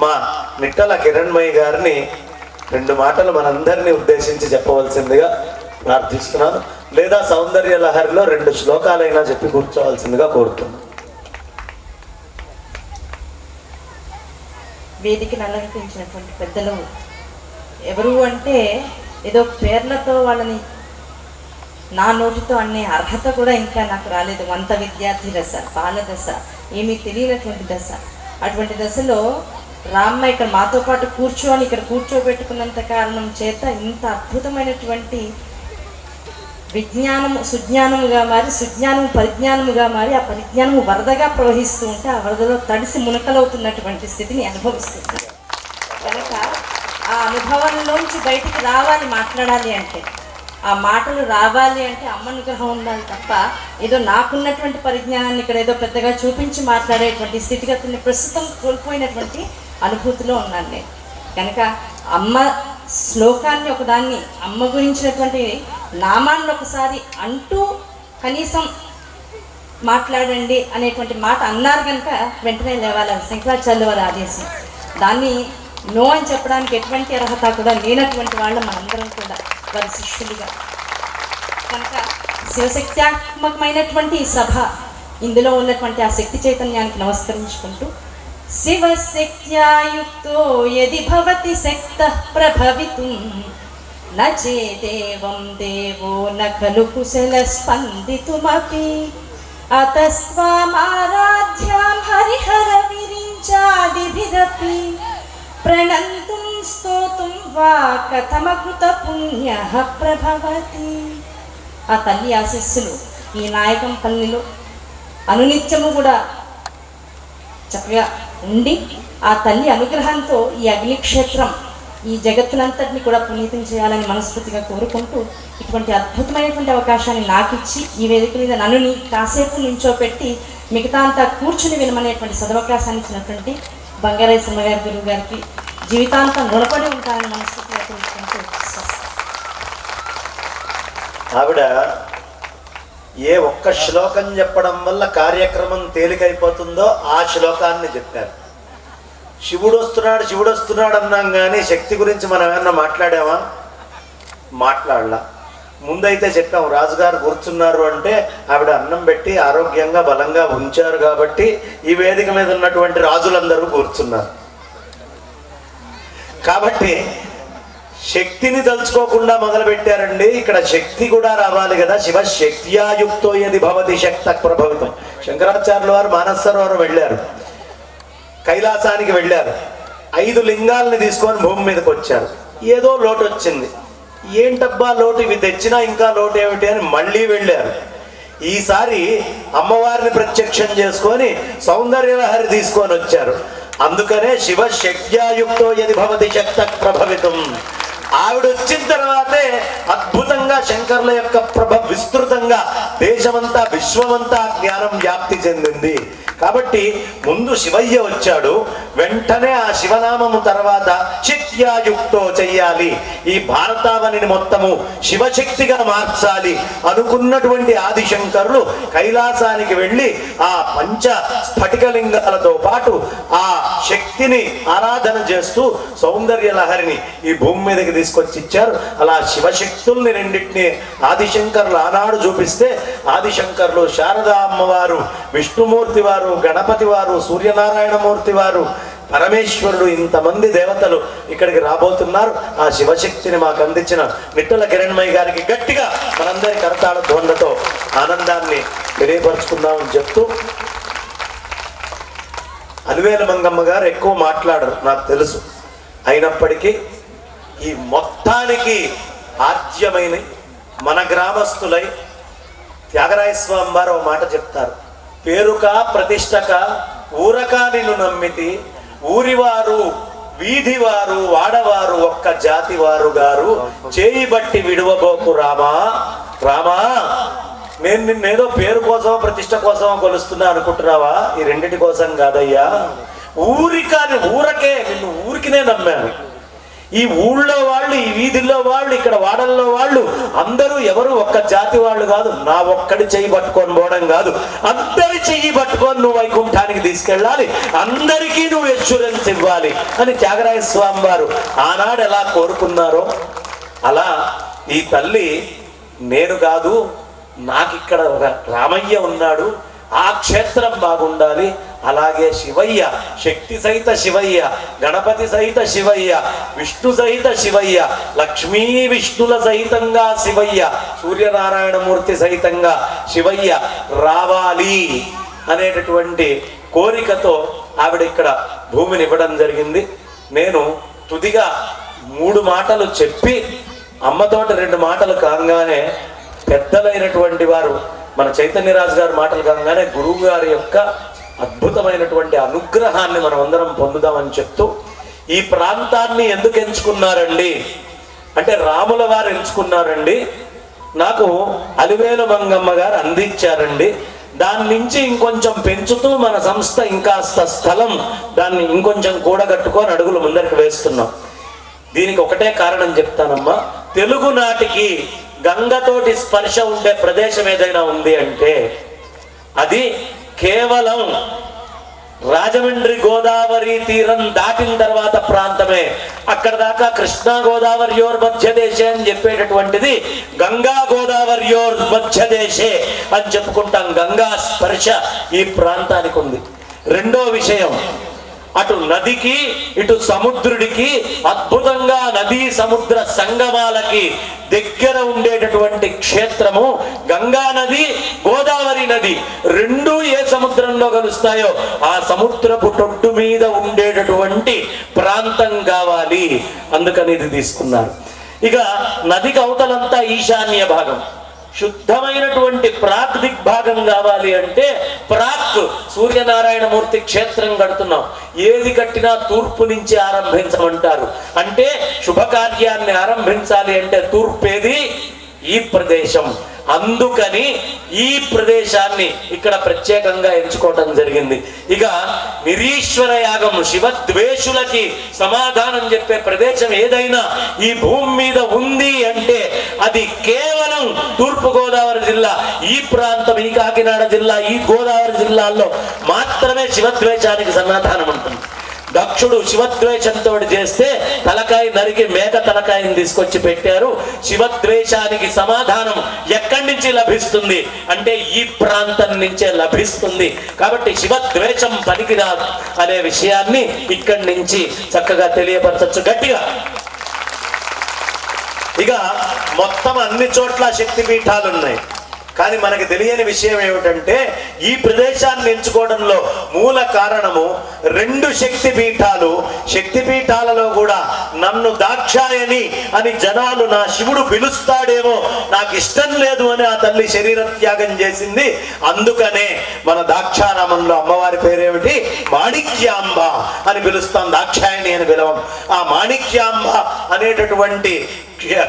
మా నిట్టల కిరణ్మయ్య గారిని రెండు మాటలు మనందరినీ ఉద్దేశించి చెప్పవలసిందిగా ప్రార్థిస్తున్నాను. లేదా సౌందర్య లహరిలో రెండు శ్లోకాలైనా చెప్పి కూర్చోవలసిందిగా కోరుతున్నాను. వేదికను అలంకరించినటువంటి పెద్దలు ఎవరు అంటే ఏదో పేర్లతో వాళ్ళని నా నోటితో అనే అర్హత కూడా ఇంకా నాకు రాలేదు. వంత విద్యార్థి దశ బాల దశ ఏమీ తెలియనటువంటి దశ. అటువంటి దశలో రామ్మ ఇక్కడ మాతో పాటు కూర్చోని ఇక్కడ కూర్చోబెట్టుకున్నంత కారణం చేత ఇంత అద్భుతమైనటువంటి విజ్ఞానము సుజ్ఞానముగా మారి సుజ్ఞానము పరిజ్ఞానముగా మారి ఆ పరిజ్ఞానము వరదగా ప్రవహిస్తూ ఉంటే ఆ వరదలో తడిసి మునకలవుతున్నటువంటి స్థితిని అనుభవిస్తుంది. కనుక ఆ అనుభవంలోంచి బయటికి రావాలి మాట్లాడాలి అంటే ఆ మాటలు రావాలి అంటే అమ్మనుగ్రహం ఉండాలి తప్ప ఏదో నాకున్నటువంటి పరిజ్ఞానాన్ని ఇక్కడ ఏదో పెద్దగా చూపించి మాట్లాడేటువంటి స్థితిగతుల్ని ప్రస్తుతం కోల్పోయినటువంటి అనుభూతిలో ఉన్నాను నేను. కనుక అమ్మ శ్లోకాన్ని ఒకదాన్ని అమ్మ గురించినటువంటి నామాన్ని ఒకసారి అంటూ కనీసం మాట్లాడండి అనేటువంటి మాట అన్నారు కనుక వెంటనే లేవాలి శంకరాచార్యుల వారి ఆదేశం. దాన్ని నో అని చెప్పడానికి ఎటువంటి అర్హత కూడా లేనటువంటి వాళ్ళు మనందరం కూడా వారి శిష్యులుగా. కనుక శివశక్త్యాత్మకమైనటువంటి సభ ఇందులో ఉన్నటువంటి ఆ శక్తి చైతన్యానికి నమస్కరించుకుంటూ శివశక్త్యాయుక్తో యది భవతి శక్త ప్రభవితుం. న చేదేవం దేవో న ఖలు కుశల స్పందితుమపి. అతస్వామారాధ్యాం హరిహర విరించాదిభిరపి. ప్రణంతుం స్తోతుం వా కథమకృత పుణ్య ప్రభవతి. ఆ తల్లి ఆశిస్సులు ఈ నాయకం పల్లిలో అనునిత్యము కూడా చక్కగా ఉండి ఆ తల్లి అనుగ్రహంతో ఈ అగ్నిక్షేత్రం ఈ జగత్తునంతటిని కూడా పునీతం చేయాలని మనస్ఫూర్తిగా కోరుకుంటూ ఇటువంటి అద్భుతమైనటువంటి అవకాశాన్ని నాకు ఇచ్చి ఈ వేదిక మీద నన్ను కాసేపు నించోపెట్టి మిగతా అంతా కూర్చుని వినమనేటువంటి సదవకాశాన్ని ఇచ్చినటువంటి బంగారాయ సింహగారి గురువు గారికి జీవితాంతం రుణపడి ఉంటానని మనస్ఫూర్తిగా కోరుకుంటూ ఆవిడ ఏ ఒక్క శ్లోకం చెప్పడం వల్ల కార్యక్రమం తేలికైపోతుందో ఆ శ్లోకాన్ని చెప్పారు. శివుడు వస్తున్నాడు శివుడు వస్తున్నాడు అన్నాం కానీ శక్తి గురించి మనం ఏమన్నా మాట్లాడామా? మాట్లాడలా. ముందైతే చెప్పాం రాజుగారు కూర్చున్నారు అంటే ఆవిడ అన్నం పెట్టి ఆరోగ్యంగా బలంగా ఉంచారు కాబట్టి ఈ వేదిక మీద ఉన్నటువంటి రాజులందరూ కూర్చున్నారు. కాబట్టి శక్తిని తలుచుకోకుండా మొదలుపెట్టారండి. ఇక్కడ శక్తి కూడా రావాలి కదా. శివ శక్తియాయుక్తో యది భవతి శక్త ప్రభవితం. శంకరాచార్యుల వారు మానసరోవరం వెళ్ళారు. కైలాసానికి వెళ్ళారు. ఐదు లింగాల్ని తీసుకొని భూమి మీదకి వచ్చారు. ఏదో లోటు వచ్చింది. ఏంటబ్బా లోటు? ఇవి తెచ్చినా ఇంకా లోటు ఏమిటి అని మళ్ళీ వెళ్ళారు. ఈసారి అమ్మవారిని ప్రత్యక్షం చేసుకొని సౌందర్యలహరి తీసుకొని వచ్చారు. అందుకనే శివ శక్త్యాయుక్తో యది భవతి శక్త ప్రభవితం. ఆవిడ వచ్చిన తర్వాతే అద్భుతంగా శంకర్ల యొక్క ప్రభ విస్తృతంగా దేశమంతా విశ్వమంతా జ్ఞానం వ్యాప్తి చెందింది. కాబట్టి ముందు శివయ్య వచ్చాడు. వెంటనే ఆ శివనామము తర్వాత శక్త్యాయుక్తో చెయ్యాలి. ఈ భారతావనిని మొత్తము శివశక్తిగా మార్చాలి. అనుకున్నటువంటి ఆదిశంకరులు కైలాసానికి వెళ్ళి ఆ పంచ స్ఫటికలింగాలతో పాటు ఆ శక్తిని ఆరాధన చేస్తూ సౌందర్య లహరిని ఈ భూమి మీదకి తీసుకొచ్చి ఇచ్చారు అలా శివశక్తుల్ని రెండింటినీ ఆదిశంకర్లు ఆనాడు చూపిస్తే ఆదిశంకర్లు శారదా అమ్మవారు విష్ణుమూర్తి వారు గణపతి వారు సూర్యనారాయణమూర్తి వారు పరమేశ్వరుడు ఇంతమంది దేవతలు ఇక్కడికి రాబోతున్నారు. ఆ శివశక్తిని మాకు అందించిన మిట్టల కిరణ్మయ్య గారికి గట్టిగా మనందరి కరతాళ ధ్వందతో ఆనందాన్ని తెలియపరుచుకుందామని చెప్తూ అలివేల మంగమ్మ గారు ఎక్కువ మాట్లాడరు నాకు తెలుసు. అయినప్పటికీ ఈ మొత్తానికి ఆద్యమైన మన గ్రామస్తులై త్యాగరాయ స్వామి వారు ఒక మాట చెప్తారు. పేరుక ప్రతిష్టక ఊరక నిన్ను నమ్మితి ఊరివారు వీధివారు వాడవారు ఒక్క జాతి వారు గారు చేయి బట్టి విడువబోకు రామా? రామా? నేను నిన్నేదో పేరు కోసమో ప్రతిష్ట కోసమో కొలుస్తున్నా అనుకుంటున్నావా? ఈ రెండిటి కోసం కాదయ్యా. ఊరికాని ఊరకే నిన్ను ఊరికినే నమ్మాను. ఈ ఊళ్ళో వాళ్ళు ఈ వీధిలో వాళ్ళు ఇక్కడ వాడల్లో వాళ్ళు అందరూ ఎవరు ఒక్క జాతి వాళ్ళు కాదు. నా ఒక్కడి చెయ్యి పట్టుకొని పోవడం కాదు. అందరి చెయ్యి పట్టుకొని నువ్వు వైకుంఠానికి తీసుకెళ్ళాలి. అందరికీ నువ్వు ఎన్సూరెన్స్ ఇవ్వాలి అని త్యాగరాయ స్వామి వారు ఆనాడు ఎలా కోరుకున్నారో అలా ఈ తల్లి నేను కాదు నాకు ఇక్కడ ఒక రామయ్య ఉన్నాడు. ఆ క్షేత్రం బాగుండాలి. అలాగే శివయ్య శక్తి సహిత శివయ్య గణపతి సహిత శివయ్య విష్ణు సహిత శివయ్య లక్ష్మీ విష్ణుల సహితంగా శివయ్య సూర్యనారాయణమూర్తి సహితంగా శివయ్య రావాలి అనేటటువంటి కోరికతో ఆవిడ ఇక్కడ భూమిని ఇవ్వడం జరిగింది. నేను తుదిగా మూడు మాటలు చెప్పి అమ్మతోటి రెండు మాటలు కాగానే పెద్దలైనటువంటి వారు మన చైతన్యరాజు గారి మాటలు కాగానే గురువు గారి యొక్క అద్భుతమైనటువంటి అనుగ్రహాన్ని మనం అందరం పొందుదామని చెప్తూ ఈ ప్రాంతాన్ని ఎందుకు ఎంచుకున్నారండి? అంటే రాముల వారు ఎంచుకున్నారండి. నాకు అలివేలు మంగమ్మ గారు అందించారండి. దాని నుంచి ఇంకొంచెం పెంచుతూ మన సంస్థ ఇంకాస్త స్థలం దాన్ని ఇంకొంచెం కూడగట్టుకొని అడుగులు ముందరికి వేస్తున్నాం. దీనికి ఒకటే కారణం చెప్తానమ్మా. తెలుగు నాటికి గంగతోటి స్పర్శ ఉండే ప్రదేశం ఏదైనా ఉంది అంటే అది కేవలం రాజమండ్రి గోదావరి తీరం దాటిన తర్వాత ప్రాంతమే. అక్కడ దాకా కృష్ణా గోదావరి యోర్ మధ్య దేశే అని చెప్పేటటువంటిది గంగా గోదావరి యోర్ మధ్య దేశే అని చెప్పుకుంటాం. గంగా స్పర్శ ఈ ప్రాంతానికి ఉంది. రెండో విషయం అటు నదికి ఇటు సముద్రుడికి అద్భుతంగా నదీ సముద్ర సంగమాలకి దగ్గర ఉండేటటువంటి క్షేత్రము గంగా నది గోదావరి నది రెండు ఏ సముద్రంలో కలుస్తాయో ఆ సముద్రపు టొట్టు మీద ఉండేటటువంటి ప్రాంతం కావాలి. అందుకని ఇది తీసుకున్నారు. ఇక నదికి అవతలంతా ఈశాన్య భాగం. శుద్ధమైనటువంటి ప్రాక్ దిగ్భాగం కావాలి అంటే ప్రాక్ సూర్యనారాయణమూర్తి క్షేత్రం కడుతున్నాం. ఏది కట్టినా తూర్పు నుంచి ఆరంభించమంటారు. అంటే శుభకార్యాన్ని ఆరంభించాలి అంటే తూర్పు ఏది ఈ ప్రదేశం. అందుకని ఈ ప్రదేశాన్ని ఇక్కడ ప్రత్యేకంగా ఎంచుకోవటం జరిగింది. ఇక నిరీశ్వర యాగం శివద్వేషులకి సమాధానం చెప్పే ప్రదేశం ఏదైనా ఈ భూమి మీద ఉంది అంటే అది కేవలం తూర్పు గోదావరి జిల్లా ఈ ప్రాంతం ఈ కాకినాడ జిల్లా ఈ గోదావరి జిల్లాల్లో మాత్రమే శివద్వేషానికి సమాధానం ఉంటుంది. దక్షుడు శివద్వేషంతో చేస్తే తలకాయ నరికి మేక తలకాయని తీసుకొచ్చి పెట్టారు. శివద్వేషానికి సమాధానం ఎక్కడి నుంచి లభిస్తుంది? అంటే ఈ ప్రాంతం నుంచే లభిస్తుంది. కాబట్టి శివద్వేషం పనికిరాదు అనే విషయాన్ని ఇక్కడి నుంచి చక్కగా తెలియపరచచ్చు. గట్టిగా. ఇక మొత్తం అన్ని చోట్ల శక్తిపీఠాలు ఉన్నాయి కానీ మనకు తెలియని విషయం ఏమిటంటే ఈ ప్రదేశాన్ని ఎంచుకోవడంలో మూల కారణము రెండు శక్తి పీఠాలు శక్తి పీఠాలలో కూడా నన్ను దాక్షాయని అని జనాలు నా శివుడు పిలుస్తాడేమో నాకు ఇష్టం లేదు అని ఆ తల్లి శరీర త్యాగం చేసింది. అందుకనే మన దాక్షారామంలో అమ్మవారి పేరేమిటి? మాణిక్యాంబ అని పిలుస్తాం దాక్షాయని అని పిలవం. ఆ మాణిక్యాంబ అనేటటువంటి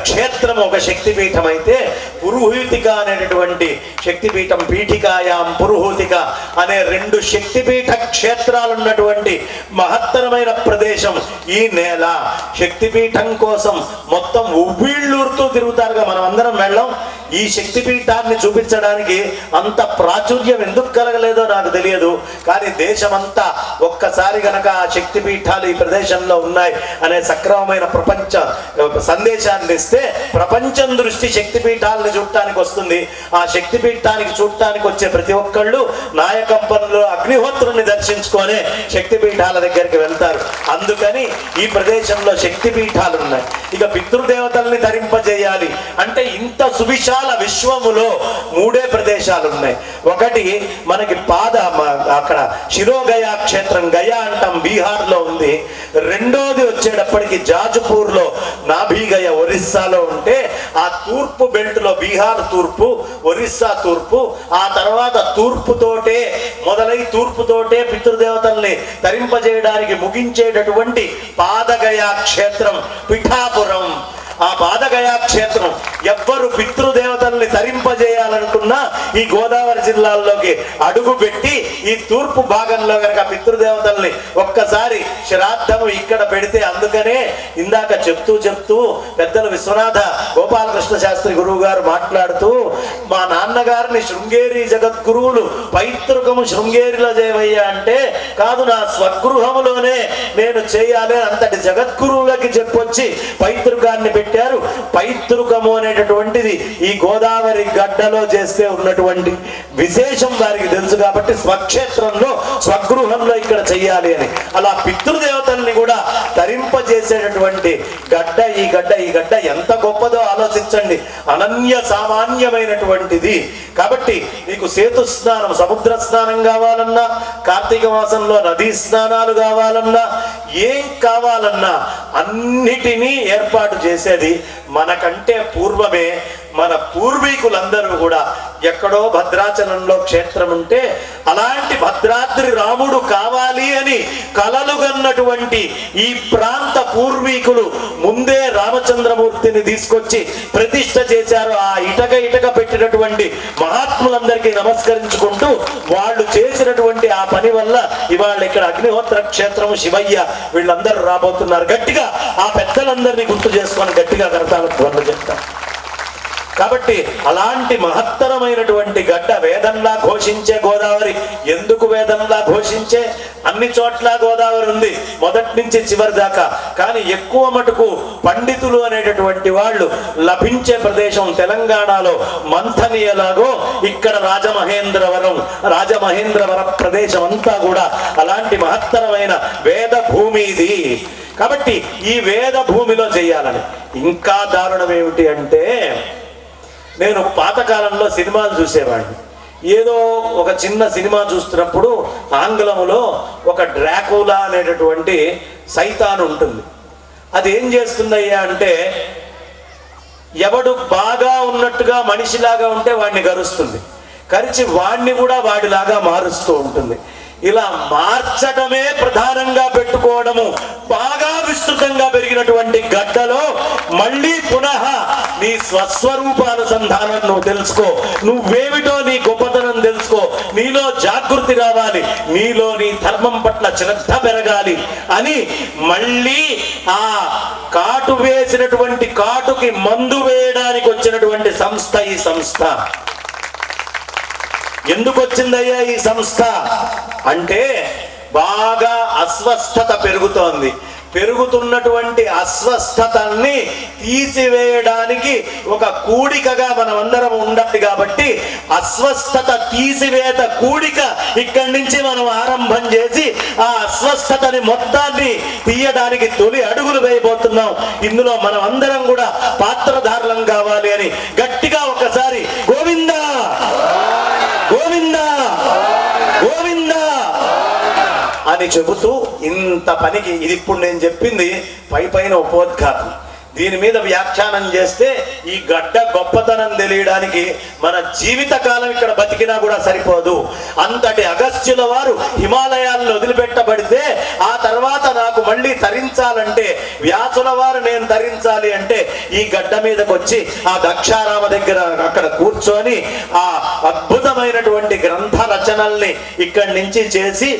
క్షేత్రం ఒక శక్తిపీఠం అయితే పురుహూతిక అనేటటువంటి శక్తిపీఠం పీఠికాయాం పురుహూతిక అనే రెండు శక్తిపీఠ క్షేత్రాలు ఉన్నటువంటి మహత్తరమైన ప్రదేశం ఈ నేల. శక్తిపీఠం కోసం మొత్తం ఉవ్వీళ్ళూరుతూ తిరుగుతారుగా మనం అందరం వెళ్ళాం. ఈ శక్తిపీఠాన్ని చూపించడానికి అంత ప్రాచుర్యం ఎందుకు కలగలేదో నాకు తెలియదు. కానీ దేశమంతా ఒక్కసారి గనక ఆ శక్తిపీఠాలు ఈ ప్రదేశంలో ఉన్నాయి అనే సక్రమమైన ప్రపంచ సందేశాన్ని ఇస్తే ప్రపంచం దృష్టి శక్తిపీఠాలను చూడటానికి వస్తుంది. ఆ శక్తిపీఠానికి చూడటానికి వచ్చే ప్రతి ఒక్కళ్ళు నాయకంపంలో అగ్నిహోత్రుని దర్శించుకొని శక్తిపీఠాల దగ్గరికి వెళ్తారు. అందుకని ఈ ప్రదేశంలో శక్తిపీఠాలు ఉన్నాయి. ఇక పితృదేవతల్ని ధరింపజేయాలి. అంటే ఇంత సువిశాల విశ్వములో మూడే ప్రదేశాలు ఉన్నాయి ఒకటి మనకి పాద అక్కడ శిరోగయా క్షేత్రం గయా అంటాం బీహార్లో ఉంది. రెండోది వచ్చేటప్పటికి జాజ్పూర్లో నాభీగయ ఒరిస్సాలో ఉంటే ఆ తూర్పు బెల్ట్లో బీహార్ తూర్పు ఒరిస్సా తూర్పు ఆ తర్వాత తూర్పుతోటే మొదలై తూర్పుతోటే పితృదేవతల్ని తరింపజేయడానికి ముగించేటటువంటి పాదగయ క్షేత్రం పిఠాపురం. ఆ బాధగయా క్షేత్రం ఎవ్వరు పితృదేవతల్ని తరింపజేయాలనుకున్నా ఈ గోదావరి జిల్లాల్లోకి అడుగు పెట్టి ఈ తూర్పు భాగంలో గనక పితృదేవతల్ని ఒక్కసారి శ్రాద్ధము ఇక్కడ పెడితే అందుకనే ఇందాక చెప్తూ చెప్తూ పెద్దలు విశ్వనాథ గోపాలకృష్ణ శాస్త్రి గురువు గారు మాట్లాడుతూ మా నాన్నగారిని శృంగేరి జగద్గురువులు పైతృకము శృంగేరిలో చేయవయ్యా అంటే కాదు నా స్వగృహములోనే నేను చేయాలి అంతటి జగద్గురువులకి చెప్పొచ్చి పైతృకాన్ని పెట్టారు. పైతృకము అనేటటువంటిది ఈ గోదావరి గడ్డలో చేస్తే ఉన్నటువంటి విశేషం వారికి తెలుసు కాబట్టి స్వక్షేత్రంలో స్వగృహంలో ఇక్కడ చెయ్యాలి అని. అలా పితృదేవతల్ని కూడా తరింపజేసేటటువంటి గడ్డ ఈ గడ్డ ఈ గడ్డ ఎంత గొప్పదో ఆలోచించండి. అనన్య సామాన్యమైనటువంటిది. కాబట్టి మీకు సేతు స్నానం సముద్ర స్నానం కావాలన్నా కార్తీక మాసంలో నదీ స్నానాలు కావాలన్నా ఏం కావాలన్నా అన్నిటినీ ఏర్పాటు చేసే చేసేది మనకంటే పూర్వమే మన పూర్వీకులందరూ కూడా ఎక్కడో భద్రాచలంలో క్షేత్రం ఉంటే అలాంటి భద్రాద్రి రాముడు కావాలి అని కలలుగన్నటువంటి ఈ ప్రాంత పూర్వీకులు ముందే రామచంద్రమూర్తిని తీసుకొచ్చి ప్రతిష్ట చేశారు. ఆ ఇటక ఇటక పెట్టినటువంటి మహాత్ములందరికీ నమస్కరించుకుంటూ వాళ్ళు చేసినటువంటి ఆ పని వల్ల ఇవాళ ఇక్కడ అగ్నిహోత్ర క్షేత్రం శివయ్య వీళ్ళందరూ రాబోతున్నారు. గట్టిగా ఆ పెద్దలందరినీ గుర్తు చేసుకొని గట్టిగా కరతాల ధ్వనులు చెప్తారు. కాబట్టి అలాంటి మహత్తరమైనటువంటి గడ్డ వేదంలా ఘోషించే గోదావరి. ఎందుకు వేదంలా ఘోషించే? అన్ని చోట్ల గోదావరి ఉంది మొదటి నుంచి చివరి దాకా. కానీ ఎక్కువ మటుకు పండితులు అనేటటువంటి వాళ్ళు లభించే ప్రదేశం తెలంగాణలో మంథని ఎలాగో ఇక్కడ రాజమహేంద్రవరం రాజమహేంద్రవర ప్రదేశం అంతా కూడా అలాంటి మహత్తరమైన వేద భూమి ఇది. కాబట్టి ఈ వేద భూమిలో చేయాలని. ఇంకా దారుణం ఏమిటి అంటే నేను పాతకాలంలో సినిమాలు చూసేవాడిని. ఏదో ఒక చిన్న సినిమా చూస్తున్నప్పుడు ఆంగ్లములో ఒక డ్రాకులా అనేటటువంటి సైతాన్ ఉంటుంది. అది ఏం చేస్తుందయ్యా అంటే ఎవడు బాగా ఉన్నట్టుగా మనిషిలాగా ఉంటే వాడిని గరుస్తుంది. కరిచి వాడిని కూడా వాడిలాగా మారుస్తూ ఉంటుంది. ఇలా మార్చడమే ప్రధానంగా పెట్టుకోవడము బాగా విస్తృతంగా పెరిగినటువంటి గడ్డలో మళ్ళీ పునః నీ స్వస్వరూపానుసంధానం నువ్వు తెలుసుకో. నువ్వేమిటో నీ గొప్పతనం తెలుసుకో. నీలో జాగృతి రావాలి. నీలో నీ ధర్మం పట్ల శ్రద్ధ పెరగాలి అని మళ్ళీ ఆ కాటు వేసినటువంటి కాటుకి మందు వేయడానికి వచ్చినటువంటి సంస్థ ఈ సంస్థ. ఎందుకు వచ్చిందయ్యా ఈ సంస్థ? అంటే బాగా అస్వస్థత పెరుగుతోంది. పెరుగుతున్నటువంటి అస్వస్థతల్ని తీసివేయడానికి ఒక కూడికగా మనం అందరం ఉండాలి కాబట్టి అస్వస్థత తీసివేత కూడిక ఇక్కడి నుంచి మనం ఆరంభం చేసి ఆ అస్వస్థతని మొత్తాన్ని తీయడానికి తొలి అడుగులు వేయబోతున్నాం. ఇందులో మనం అందరం కూడా పాత్రధారులం కావాలి అని గట్టిగా అని చెబుతూ ఇంత పనికి ఇది ఇప్పుడు నేను చెప్పింది పై పైన ఉపోద్ఘాతం దీని మీద వ్యాఖ్యానం చేస్తే ఈ గడ్డ గొప్పతనం తెలియడానికి మన జీవిత కాలం ఇక్కడ బతికినా కూడా సరిపోదు. అంతటి అగస్త్యుల వారు హిమాలయాలను వదిలిపెట్టబడితే ఆ తర్వాత నాకు మళ్ళీ తరించాలంటే వ్యాసుల వారు నేను తరించాలి అంటే ఈ గడ్డ మీదకి వచ్చి ఆ దక్షారామ దగ్గర అక్కడ కూర్చొని ఆ అద్భుతమైనటువంటి గ్రంథ రచనల్ని ఇక్కడి నుంచి చేసి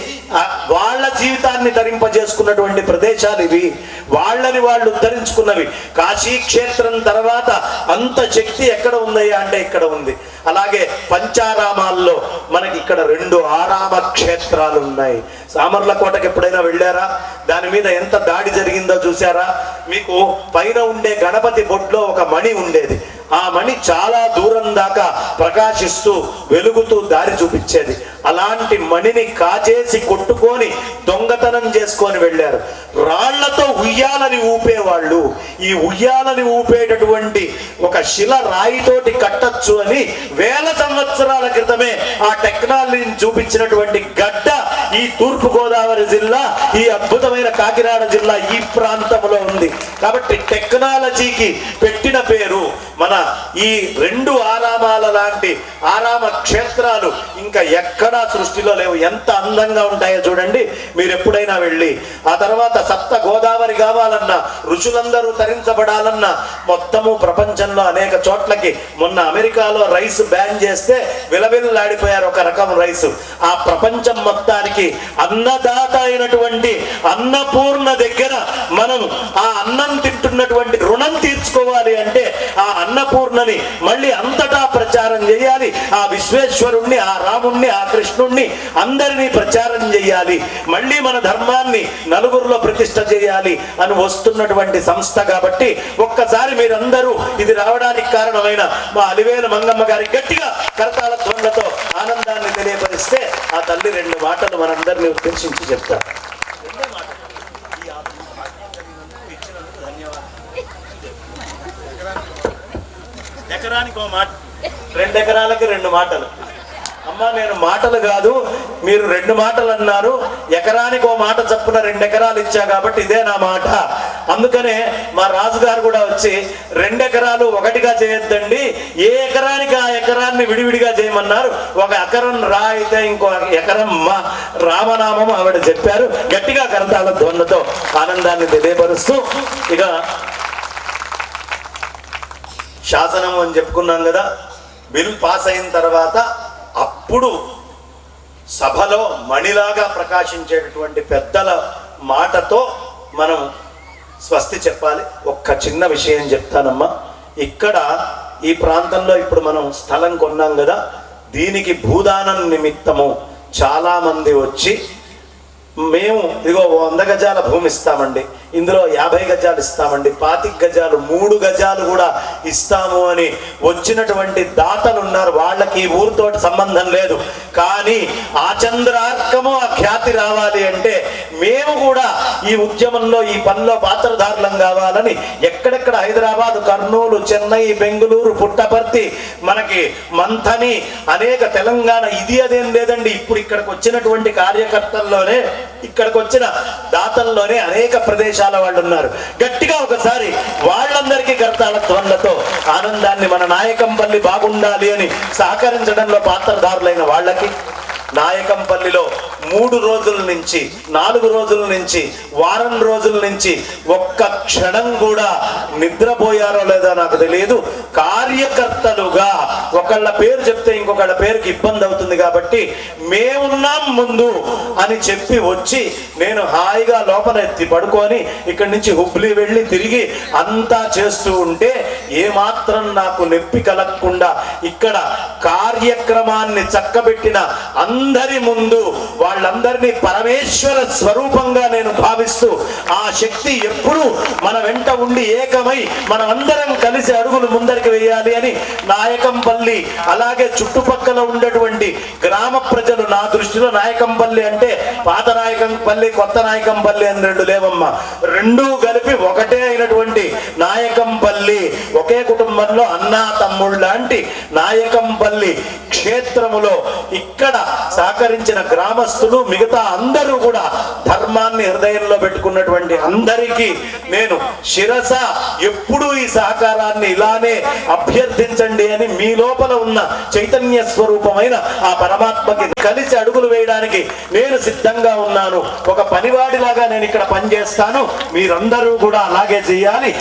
వాళ్ళ జీవితాన్ని తరింపజేసుకున్నటువంటి ప్రదేశాలు ఇవి. వాళ్ళని వాళ్ళు ఉద్ధరించుకున్నవి. కాశీ క్షేత్రం తర్వాత అంత శక్తి ఎక్కడ ఉందయ్యా అంటే ఇక్కడ ఉంది. అలాగే పంచారామాల్లో మనకి ఇక్కడ రెండు ఆరామ క్షేత్రాలు ఉన్నాయి. సామర్లకోటకి ఎప్పుడైనా వెళ్ళారా? దాని మీద ఎంత దాడి జరిగిందో చూసారా మీకు పైన ఉండే గణపతి బొడ్లో ఒక మణి ఉండేది. ఆ మణి చాలా దూరం దాకా ప్రకాశిస్తూ వెలుగుతూ దారి చూపించేది. అలాంటి మణిని కాజేసి కొట్టుకొని దొంగతనం చేసుకొని వెళ్ళారు. రాళ్ళతో ఉయ్యాలని ఊపేవాళ్ళు. ఈ ఉయ్యాలని ఊపేటటువంటి ఒక శిల రాయితోటి కట్టచ్చు అని వేల సంవత్సరాల క్రితమే ఆ టెక్నాలజీని చూపించినటువంటి గడ్డ ఈ తూర్పు గోదావరి జిల్లా ఈ అద్భుతమైన కాకినాడ జిల్లా ఈ ప్రాంతంలో ఉంది. కాబట్టి టెక్నాలజీకి పెట్టిన పేరు మన ఈ రెండు ఆరామాల లాంటి ఆరామ క్షేత్రాలు ఇంకా ఎక్కడా సృష్టిలో లేవు. ఎంత అందంగా ఉంటాయో చూడండి. మీరు ఎప్పుడైనా వెళ్ళి ఆ తర్వాత సప్త గోదావరి కావాలన్నా ఋషులందరూ తరించబడాలన్నా మొత్తము ప్రపంచంలో అనేక చోట్లకి మొన్న అమెరికాలో రైస్ బ్యాన్ చేస్తే విలవిల్లాడిపోయారు ఒక రకం రైస్. ఆ ప్రపంచం మొత్తానికి అన్నదాత అయినటువంటి అన్నపూర్ణ దగ్గర మనం ఆ అన్నం తింటున్నటువంటి రుణం తీర్చుకోవాలి అంటే ఆ అన్నపూర్ణని మళ్ళీ అంతటా ప్రచారం చేయాలి. ఆ విశ్వేశ్వరుణ్ణి ఆ రాముణ్ణి ఆ కృష్ణుణ్ణి అందరినీ ప్రచారం చేయాలి. మళ్ళీ మన ధర్మాన్ని నలుగురిలో ప్రతిష్ట చేయాలి అని వస్తున్నటువంటి సంస్థ కాబట్టి ఒక్కసారి మీరందరూ ఇది రావడానికి కారణమైన మా అలివేల మంగమ్మ గారి గట్టిగా కరతాల ధ్వనులతో ఆనందాన్ని తెలియపరిస్తే ఆ తల్లి రెండు మాటలు మనందరినీ ఉద్దేశించి చెప్తారు. ఎకరానికి ఒక మాట. రెండు ఎకరాలకి రెండు మాటలు. అమ్మా నేను మాటలు కాదు మీరు రెండు మాటలు అన్నారు. ఎకరానికి ఓ మాట చప్పున రెండు ఎకరాలు ఇచ్చా కాబట్టి ఇదే నా మాట. అందుకనే మా రాజుగారు కూడా వచ్చి రెండు ఎకరాలు ఒకటిగా చేయొద్దండి. ఏ ఎకరానికి ఆ ఎకరాన్ని విడివిడిగా చేయమన్నారు. ఒక ఎకరం రా అయితే ఇంకో ఎకరం మా రామనామం ఆవిడ చెప్పారు. గట్టిగా కరతాల ధ్వన్నతో ఆనందాన్ని తెలియపరుస్తూ ఇక శాసనం అని చెప్పుకున్నాం కదా బిల్ పాస్ అయిన తర్వాత అప్పుడు సభలో మణిలాగా ప్రకాశించేటటువంటి పెద్దల మాటతో మనం స్వస్తి చెప్పాలి. ఒక్క చిన్న విషయం చెప్తానమ్మా. ఇక్కడ ఈ ప్రాంతంలో ఇప్పుడు మనం స్థలం కొన్నాం కదా దీనికి భూదానం నిమిత్తము చాలా మంది వచ్చి మేము ఇదిగో వంద గజాల భూమి ఇస్తామండి. ఇందులో యాభై గజాలు ఇస్తామండి. పాతిక గజాలు మూడు గజాలు కూడా ఇస్తాము అని వచ్చినటువంటి దాతలు ఉన్నారు. వాళ్ళకి ఈ ఊరితో సంబంధం లేదు. కానీ ఆ చంద్రార్కము ఆ ఖ్యాతి రావాలి అంటే మేము కూడా ఈ ఉద్యమంలో ఈ పనిలో పాత్రధారులం కావాలని ఎక్కడెక్కడ హైదరాబాద్ కర్నూలు చెన్నై బెంగళూరు పుట్టపర్తి మనకి మంథని అనేక తెలంగాణ ఇది అదేం లేదండి. ఇప్పుడు ఇక్కడికి వచ్చినటువంటి కార్యకర్తల్లోనే ఇక్కడికి వచ్చిన దాతల్లోనే అనేక ప్రదేశాలు వాళ్ళు ఉన్నారు. గట్టిగా ఒకసారి వాళ్ళందరికీ కర్తాల ధ్వనులతో ఆనందాన్ని మన నాయకంపల్లి బాగుండాలి అని సహకరించడంలో పాత్రధారులైన వాళ్ళకి నాయకంపల్లిలో మూడు రోజుల నుంచి నాలుగు రోజుల నుంచి వారం రోజుల నుంచి ఒక్క క్షణం కూడా నిద్రపోయారో లేదో నాకు తెలియదు. కార్యకర్తలుగా ఒకళ్ళ పేరు చెప్తే ఇంకొకళ్ళ పేరుకి ఇబ్బంది అవుతుంది కాబట్టి మేమున్నాం ముందు అని చెప్పి వచ్చి నేను హాయిగా లోపల ఎత్తి పడుకొని ఇక్కడి నుంచి హుబ్లీ వెళ్ళి తిరిగి అంతా చేస్తూ ఉంటే ఏమాత్రం నాకు నొప్పి కలగకుండా ఇక్కడ కార్యక్రమాన్ని చక్కబెట్టిన అందరి ముందు వాళ్ళందరినీ పరమేశ్వర స్వరూపంగా నేను భావిస్తూ ఆ శక్తి ఎప్పుడూ మన వెంట ఉండి ఏకమై మనమందరం కలిసి అడుగులు ముందరికి వేయాలి అని నాయకంపల్లి అలాగే చుట్టుపక్కల ఉండేటువంటి గ్రామ ప్రజలు నా దృష్టిలో నాయకంపల్లి అంటే పాత నాయకంపల్లి కొత్త నాయకంపల్లి అని రెండు లేవమ్మా. రెండూ కలిపి ఒకటే అయినటువంటి నాయకంపల్లి. ఒకే కుటుంబంలో అన్నా తమ్ముళ్ళు లాంటి నాయకంపల్లి క్షేత్రములో ఇక్కడ సహకరించిన గ్రామస్తులు మిగతా అందరూ కూడా ధర్మాన్ని హృదయంలో పెట్టుకున్నటువంటి అందరికీ నేను శిరస ఎప్పుడూ ఈ సహకారాన్ని ఇలానే అభ్యర్థించండి అని మీ లోపల ఉన్న చైతన్య స్వరూపమైన ఆ పరమాత్మకి కలిసి అడుగులు వేయడానికి నేను సిద్ధంగా ఉన్నాను. ఒక పనివాడిలాగా నేను ఇక్కడ పనిచేస్తాను. మీరందరూ కూడా అలాగే చేయాలి.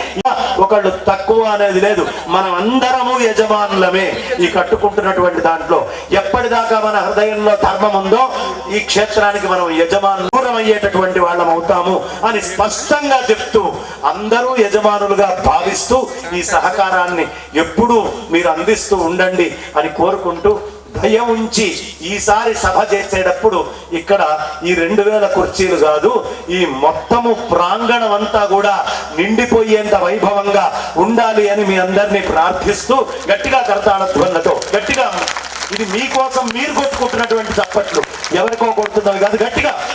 ఒకళ్ళు తక్కువ అనేది లేదు. మనం అందరము యజమానులమే. ఈ కట్టుకుంటున్నటువంటి దాంట్లో ఎప్పటిదాకా మన హృదయంలో ధర్మం ఉందో ఈ క్షేత్రానికి మనం యజమాను దూరం అయ్యేటటువంటి వాళ్ళం అవుతాము అని స్పష్టంగా చెప్తూ అందరూ యజమానులుగా భావిస్తూ ఈ సహకారాన్ని ఎప్పుడూ మీరు అందిస్తూ ఉండండి అని కోరుకుంటూ భయం ఉంచి ఈసారి సభ చేసేటప్పుడు ఇక్కడ ఈ రెండు వేల కుర్చీలు కాదు ఈ మొత్తము ప్రాంగణం అంతా కూడా నిండిపోయేంత వైభవంగా ఉండాలి అని మీ అందరినీ ప్రార్థిస్తూ గట్టిగా కరతాళ ధ్వనులతో గట్టిగా మీకోసం మీరు కొట్టుకుంటున్నటువంటి చప్పట్లు. ఎవరికో కొడుతున్నావు కాదు గట్టిగా.